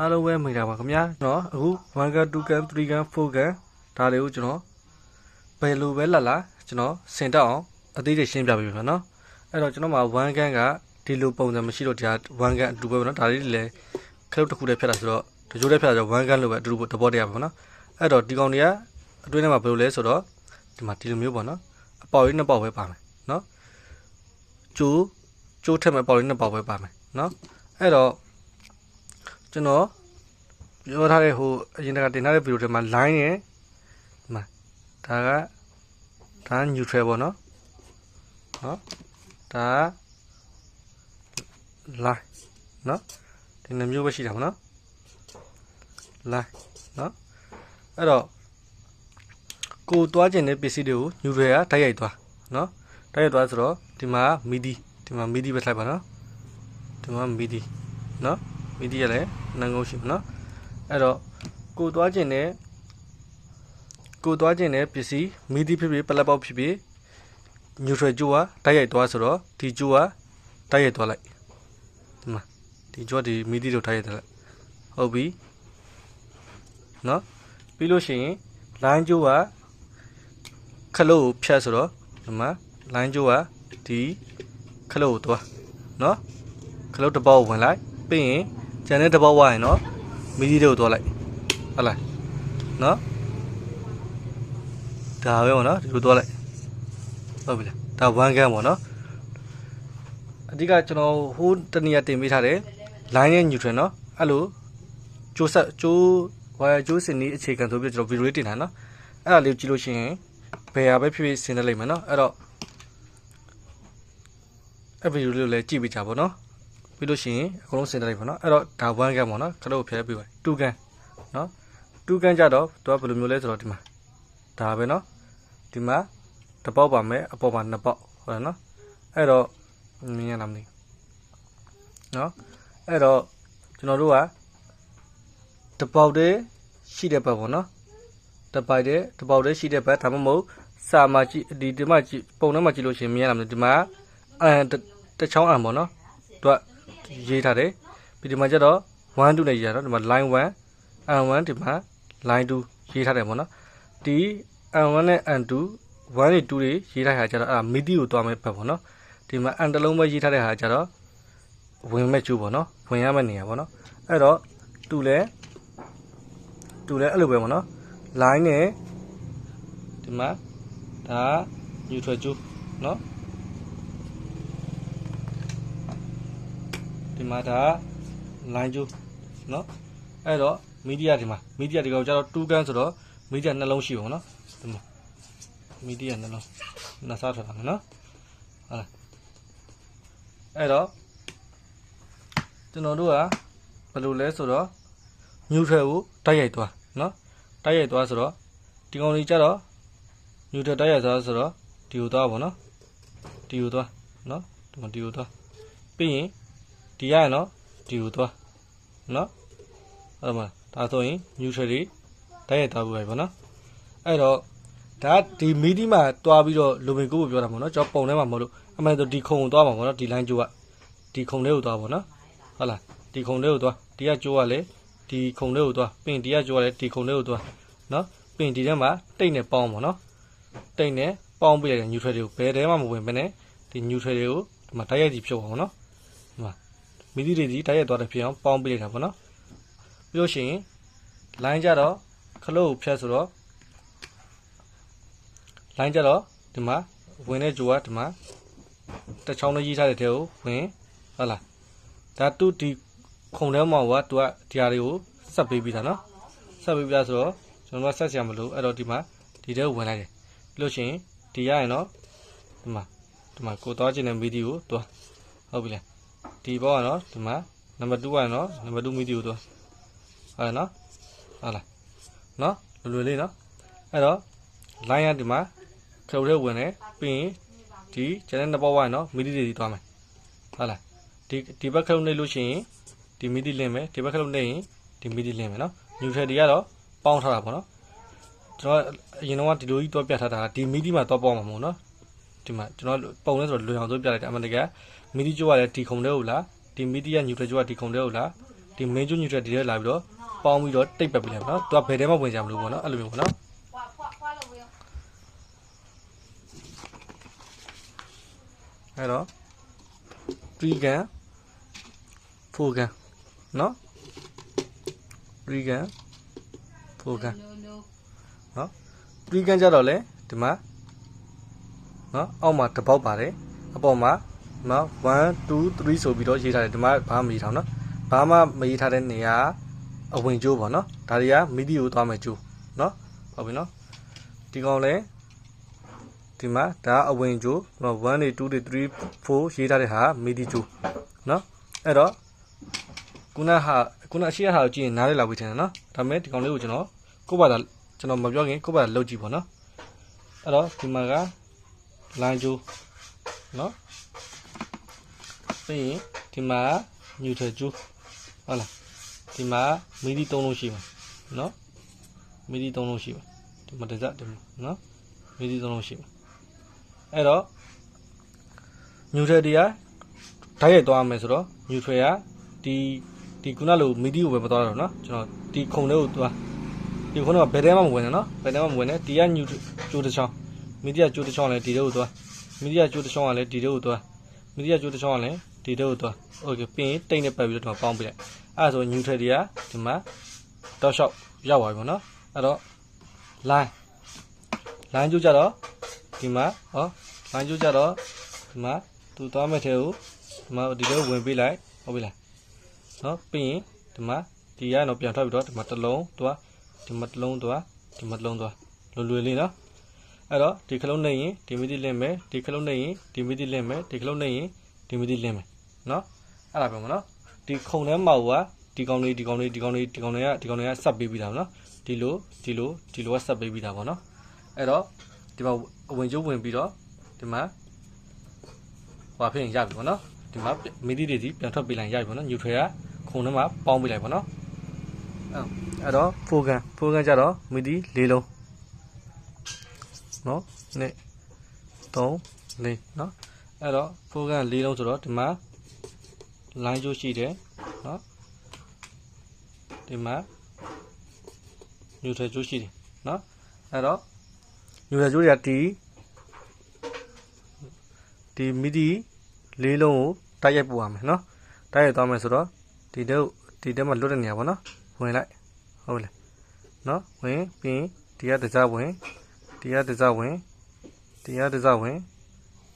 အားလုံးပဲမိတာပါခင်ဗျာကျွန်တော်အခု1ကန်2ကန်3ကန်4ကန်ဒါတွေကိုကျွန်တော်ဘယ်လိုပဲလာလာကျွန်တော်စင်တက်အောင်အသေးစိတ်ရှင်းပြပေးပါမယ်နော်အဲ့တော့ကျွန်တော်မှာ1ကန်ကဒီလိုပုံစံမရှိတော့ဒီဟာ1ကန်အတူပဲပေါ့နော်ဒါလေးလည်းခလုတ်တစ်ခုတည်းဖြတ်တာဆိုတော့ဒီကျိုးတည်းဖြတ်တာဆိုတော့1ကန်လို့ပဲအတူတူတဘောတရားပဲပေါ့နော်အဲ့တော့ဒီကောင်တွေကအတွင်းထဲမှာဘယ်လိုလဲဆိုတော့ဒီမှာဒီလိုမျိုးပေါ့နော်အပေါက်လေးနှစ်ပေါက်ပဲပါမယ်နော်ကျိုးကျိုးထက်မဲ့ပေါက်လေးနှစ်ပေါက်ပဲပါမယ်နော်အဲ့တော့ ကျွန်တော်ပြောထားတဲ့ဟိုအရင်ကတင်ထားတဲ့ဗီဒီယိုထဲမှာ line နဲ့ဒီမှာဒါကဒါ neutral ပေါ့နော်နော်ဒါက line နော်ဒီနှမျိုးပဲရှိတာပေါ့နော် line နော်အဲ့တော့ကိုသွားခြင်းတဲ့ပစ္စည်းတွေကို neutral ကတိုက်ရိုက်သွားနော်တိုက်ရိုက်သွားဆိုတော့ဒီမှာ midi ဒီမှာ midi ပဲလိုက်ပါနော်ဒီမှာ midi နော် midi ရလည်းနံကုန်းရှိပါနော်အဲ့တော့ကိုသွားခြင်းနဲ့ကိုသွားခြင်းနဲ့ပစ္စည်းမီဒီဖြစ်ဖြစ်ပလက်ပေါက်ဖြစ်ဖြစ်ညူထရယ်ကျိုးကတိုက်ရိုက်သွားဆိုတော့ဒီကျိုးကတိုက်ရိုက်သွားလိုက်ဒီမှာဒီကျိုးကဒီမီဒီတို့တိုက်ရိုက်သွားလိုက်ဟုတ်ပြီနော်ပြီးလို့ရှိရင် line ကျိုးကခလုတ်ကိုဖြတ်ဆိုတော့ဒီမှာ line ကျိုးကဒီခလုတ်ကိုသွားနော်ခလုတ်တစ်ပေါက်ကိုဝင်လိုက်ပြီးရင် ကျန်တဲ့တစ်ပေါက်ဝါရင်နော်မီဒီတို့သွားလိုက်ဟုတ်လားနော်ဒါပဲပေါ့နော်ဒီလိုသွားလိုက်ဟုတ်ပြီလားဒါ1 gram ပေါ့နော်အဓိကကျွန်တော်ဟိုးတနည်းတင်ပေးထားတယ် line နဲ့ neutral နော်အဲ့လိုကျိုးဆက်ကျိုးဝါရကျိုးစင်นี้အခြေခံဆိုပြီးကျွန်တော်ဗီဒီယိုလေးတင်ထားနော်အဲ့ဒါလေးကိုကြည့်လို့ရှိရင်ဘယ်ဟာပဲဖြစ်ဖြစ်ဆင်နေလိမ့်မယ်နော်အဲ့တော့အဲ့ဗီဒီယိုလေးကိုလည်းကြည့်ပေးကြပါဘောနော် ပြီးလို့ရှိရင်အကုန်လုံးစင်တယ်လိုက်ပါတော့အဲ့တော့ဒါ1ကန်ပေါ့နော်ခလုတ်ဖျက်ပြီးပါ2ကန်နော်2ကန်ကြတော့သူကဘယ်လိုမျိုးလဲဆိုတော့ဒီမှာဒါပဲနော်ဒီမှာတစ်ပေါက်ပါမယ်အပေါ်မှာနှစ်ပေါက်ဟုတ်လားနော်အဲ့တော့မြင်ရလားမသိဘူးနော်အဲ့တော့ကျွန်တော်တို့ကတစ်ပေါက်တည်းရှိတဲ့ဘက်ပေါ့နော်တစ်ပိုက်တည်းတစ်ပေါက်တည်းရှိတဲ့ဘက်ဒါမှမဟုတ်စာမှာကြည့်ဒီဒီမှာကြည့်ပုံထဲမှာကြည့်လို့ရှိရင်မြင်ရလားမသိဘူးဒီမှာအန်တစ်ချောင်းအန်ပေါ့နော်သူက ရေးထားတယ်ပြီးဒီမှာကျတော့1 2နဲ့ရေးထားတော့ဒီမှာ line 1 n1 ဒီမှာ line 2ရေးထားတယ်ပေါ့နော်ဒီ n1 နဲ့ n2 1နဲ့2တွေရေးထားတာကျတော့အဲ့ဒါ midi ကိုတွားမဲ့ဘက်ပေါ့နော်ဒီမှာ n တစ်လုံးပဲရေးထားတဲ့ဟာကျတော့ဝင်မဲ့ကျိုးပေါ့နော်ဝင်ရမဲ့နေရာပေါ့နော်အဲ့တော့တူလဲတူလဲအဲ့လိုပဲပေါ့နော် line နဲ့ဒီမှာဒါ neutral ကျိုးနော် ဒီမှာဒါ line ကျိုးเนาะအဲ့တော့မီဒီယာဒီမှာမီဒီယာဒီကောင်ကျတော့2ကန်ဆိုတော့မီဒီယာနှလုံးရှိပါဘောเนาะဒီမှာမီဒီယာနှလုံးနှစ်စားထွက်တာမယ်เนาะဟုတ်လားအဲ့တော့ကျွန်တော်တို့ကဘယ်လိုလဲဆိုတော့ neutral ကိုတိုက်ရိုက်သွားเนาะတိုက်ရိုက်သွားဆိုတော့ဒီကောင်ကြီးကျတော့ neutral တိုက်ရိုက်သွားဆိုတော့ဒီကိုသွားပါဘောเนาะဒီကိုသွားเนาะဒီမှာဒီကိုသွားပြီးရင် ဒီရရနော်ဒီကိုသွားနော်အဲ့မှာဒါဆိုရင် neutral တွေတိုက်ရိုက်သွားဖို့ပဲပေါ့နော်အဲ့တော့ဒါဒီမီဒီမှာတွားပြီးတော့လူမင်ကိုကိုပြောတာပေါ့နော်ကျွန်တော်ပုံထဲမှာမဟုတ်လို့အမှန်ဆိုဒီခုံကိုသွားမှာပေါ့နော်ဒီ line ကျိုးကဒီခုံလေးကိုသွားပေါ့နော်ဟုတ်လားဒီခုံလေးကိုသွားဒီကကျိုးကလည်းဒီခုံလေးကိုသွားပြင်ဒီကကျိုးကလည်းဒီခုံလေးကိုသွားနော်ပြင်ဒီထဲမှာတိတ်နဲ့ပေါင်းပေါ့နော်တိတ်နဲ့ပေါင်းပြလိုက်တဲ့ neutral တွေကိုဘယ်ထဲမှမဝင်ဘဲနဲ့ဒီ neutral တွေကိုဒီမှာတိုက်ရိုက်စီဖြုတ်အောင်နော်ဒီမှာ မီဒီတွေဒီတိုက်ရိုက်သွားတဲ့ဖြစ်အောင်ပေါင်းပေးလိုက်တာပေါ့နော်ပြီးလို့ရှိရင် line ကြတော့ခလုတ်ကိုဖြတ်ဆိုတော့ line ကြတော့ဒီမှာဝင်တဲ့ဂျိုကဒီမှာတစ်ချောင်းလေးရေးထားတဲ့တဲကိုဝင်ဟုတ်လားဒါသူ့ဒီခုံထဲမှာကသူကဒီဟာတွေကိုဆက်ပေးပြီးတာနော်ဆက်ပေးပြီးတာဆိုတော့ကျွန်တော်ကဆက်စရာမလိုအဲ့တော့ဒီမှာဒီတဲကိုဝင်လိုက်တယ်ပြီးလို့ရှိရင်ဒီရရင်တော့ဒီမှာဒီမှာကိုသွားခြင်းတဲ့မီဒီကိုသွားဟုတ်ပြီလား ဒီဘောကနော်ဒီမှာနံပါတ်2ကနော်နံပါတ်2မီဒီကိုတော့ဟုတ်နော်ဟုတ်လားနော်လွယ်လွယ်လေးနော်အဲ့တော့ line ကဒီမှာခရုတ်ထဲဝင်တယ်ပြီးရင်ဒီကျန်တဲ့နှစ်ဘောကနော်မီဒီတွေသွားမယ်ဟုတ်လားဒီဒီဘက်ခရုတ်နေလို့ရှိရင်ဒီမီဒီလင်းမယ်ဒီဘက်ခရုတ်နေရင်ဒီမီဒီလင်းမယ်နော် neutral တွေကတော့ပေါင်းထားတာပေါ့နော်ကျွန်တော်အရင်တော့ဒီလိုကြီးတွားပြထားတာဒီမီဒီမှာတွားပေါင်းမှာမဟုတ်နော် ဒီမှာကျွန်တော်ပုံလဲဆိုတော့လွယ်အောင်ဆိုပြလိုက်တယ်အမှန်တကယ်မီဒီကျိုးကလည်းဒီခုံတဲ့ဟုတ်လားဒီမီဒီယာညူထရကျိုးကဒီခုံတဲ့ဟုတ်လားဒီ main ကျွညူတဲ့ဒီထဲလာပြီးတော့ပေါင်းပြီးတော့တိတ်ပတ်ပြီးလိုက်နော်သူကဘယ်ထဲမှဝင်ကြမလို့ပေါ့နော်အဲ့လိုမျိုးပေါ့နော်ဖွာဖွာဖွာလို့ဝင်အဲ့တော့3ကန်4ကန်နော်3ကန်4ကန်လိုလို3ကန်ကြတော့လေဒီမှာ နော်အောက်မှာတစ်ပေါက်ပါတယ်အပေါ်မှာနော်1 2 3ဆိုပြီးတော့ရေးထားတယ်ဒီမှာဘာမှမရေးထားဘူးနော်ဘာမှမရေးထားတဲ့နေရာအဝင်ကျိုးပေါ့နော်ဒါတွေကမီဒီကိုသွားမယ်ကျိုးနော်ဟုတ်ပြီနော်ဒီကောင်လေဒီမှာဒါအဝင်ကျိုးနော်1 2 2 3 4ရေးထားတဲ့ဟာမီဒီကျိုးနော်အဲ့တော့ခုနဟာခုနအရှိရဟာကိုကြည့်ရင်နားလည်လာပြီထင်တယ်နော်ဒါပေမဲ့ဒီကောင်လေးကိုကျွန်တော်ကိုယ့်ဘာသာကျွန်တော်မပြောခင်ကိုယ့်ဘာသာလုပ်ကြည့်ပေါ့နော်အဲ့တော့ဒီမှာက လိုင်းကျိုးနော်ပြီးရင်ဒီမှာညူထကျိုးဟုတ်လားဒီမှာမီဒီ၃လုံးရှိမှာနော်မီဒီ၃လုံးရှိမှာဒီမှာတစ်စက်ဒီမှာနော်မီဒီ၃လုံးရှိမှာအဲ့တော့ညူထတရားဓာတ်ရိုက်သွားမယ်ဆိုတော့ညူထွေကဒီဒီခုနလိုမီဒီကိုပဲမသွားတော့နော်ကျွန်တော်ဒီခုံလေးကိုသွားဒီခုနကဘယ်တဲမှမဝင်နဲ့နော်ဘယ်တဲမှမဝင်နဲ့ဒီကညူကျိုးတစ်ချောင်း မီဒီယာကျိုးတစ်ချောင်းလည်းဒီတဲ့ကိုသွားမီဒီယာကျိုးတစ်ချောင်းကလည်းဒီတဲ့ကိုသွားမီဒီယာကျိုးတစ်ချောင်းကလည်းဒီတဲ့ကိုသွားโอเคပြီးရင်တိတ်နဲ့ပတ်ပြီးတော့ဒီမှာပေါင်းပြလိုက်အဲ့ဒါဆို new thread တွေကဒီမှာတောက်လျှောက်ရောက်သွားပြီပေါ့နော်အဲ့တော့ line line ကျိုးကြတော့ဒီမှာဟော line ကျိုးကြတော့ဒီမှာသူသွားမဲ့ထဲကိုဒီမှာဒီတဲ့ကိုဝင်ပေးလိုက်ဟုတ်ပြီလားနော်ပြီးရင်ဒီမှာဒီကတော့ပြန်ထွက်ပြီးတော့ဒီမှာတစ်လုံးသွားဒီမှာတစ်လုံးသွားဒီမှာတစ်လုံးသွားလွယ်လွယ်လေးနော် အဲ့တော့ဒီခလုံးနဲ့ရင်ဒီမီဒီလင့်မယ်ဒီခလုံးနဲ့ရင်ဒီမီဒီလင့်မယ်ဒီခလုံးနဲ့ရင်ဒီမီဒီလင့်မယ်နော်အဲ့ဒါပြောမှာနော်ဒီခုံထဲမှာကဒီကောင်လေးဒီကောင်လေးဒီကောင်လေးဒီကောင်လေးကဒီကောင်လေးကဆက်ပေးပြီးတာနော်ဒီလိုဒီလိုဒီလိုကဆက်ပေးပြီးတာပေါ့နော်အဲ့တော့ဒီမှာအဝင်ကျိုးဝင်ပြီးတော့ဒီမှာဟွာဖြစ်ရင်ရပြီပေါ့နော်ဒီမှာမီဒီတွေစီပြန်ထွက်ပေးလိုက်ရပြီပေါ့နော်ညူထွေကခုံထဲမှာပေါင်းပေးလိုက်ပေါ့နော်အဲ့အဲ့တော့ဖိုကန်ဖိုကန်ကြတော့မီဒီ၄လုံး နော်နှစ်3 4နော်အဲ့တော့ program ၄လုံးဆိုတော့ဒီမှာ line ကျိုးရှိတယ်နော်ဒီမှာ neutral ကျိုးရှိတယ်နော်အဲ့တော့ neutral ကျိုးတွေကဒီဒီ midi ၄လုံးကိုတိုက်ရိုက်ပို့ရမယ်နော်တိုက်ရိုက်သွားမယ်ဆိုတော့ဒီတော့ဒီတဲမှာလွတ်တဲ့နေရာပေါ့နော်ဝင်လိုက်ဟုတ်ပြီလားနော်ဝင်ပြီးရင်ဒီကတစားဝင် တရားတစားဝင်တရားတစားဝင်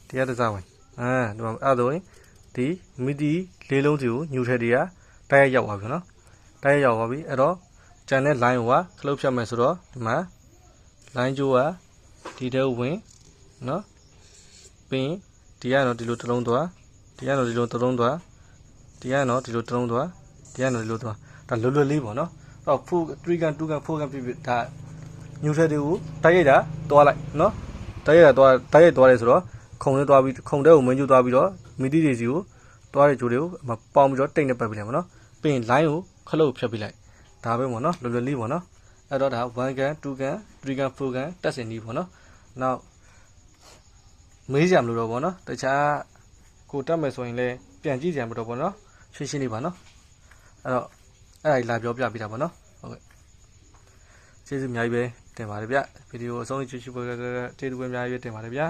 တရားတစားဝင်အဲဒီမှာအဲ့ဒါဆိုရင်ဒီမီဒီလေးလုံးစီကိုညူထဲတွေကတိုက်ရိုက်ရောက်သွားပြီနော်တိုက်ရိုက်ရောက်သွားပြီအဲ့တော့ကျန်တဲ့ line ကိုကခလုတ်ဖြတ်မယ်ဆိုတော့ဒီမှာ line ကျိုးကဒီတဲကိုဝင်နော်ပြီးရင်ဒီကတော့ဒီလိုတစ်လုံးသွားဒီကတော့ဒီလိုတစ်လုံးသွားဒီကတော့ဒီလိုတစ်လုံးသွားဒီကတော့ဒီလိုသွားဒါလွတ်လွတ်လေးပေါ့နော်အဲ့တော့4 3ကန်2ကန်4ကန်ပြပြဒါ ညူထက်တွေကိုတိုက်ရိုက်တာတွားလိုက်နော်တိုက်ရိုက်တာတွားတိုက်ရိုက်တွားတယ်ဆိုတော့ခုံထဲတွားပြီးခုံထဲကိုမင်းကျူတွားပြီးတော့မီတီတွေစီကိုတွားတဲ့ဂျိုတွေကိုအမပေါင်းပြီးတော့တိတ်နေပတ်ပြီးလိုက်ပါနော်ပြီးရင် line ကိုခလုတ်ဖြတ်ပြီးလိုက်ဒါပဲပေါ့နော်လွယ်လွယ်လေးပေါ့နော်အဲ့တော့ဒါ1ကန်2ကန်3ကန်4ကန်တက်စင်ဒီပေါ့နော်နောက်မေးကြမလို့တော့ပေါ့နော်တခြားကိုတက်မယ်ဆိုရင်လည်းပြန်ကြည့်ကြမလို့ပေါ့နော်ရှင်းရှင်းလေးပါနော်အဲ့တော့အဲ့ဒါကြီးလာပြောပြပေးတာပေါ့နော်ဟုတ်ကဲ့ကျေးဇူးအများကြီးပဲ တင်ပါတယ်ဗျဗီဒီယိုအဆုံးကြည့်ရှုဖို့ကကျေးဇူးပဲအများကြီးပဲတင်ပါတယ်ဗျာ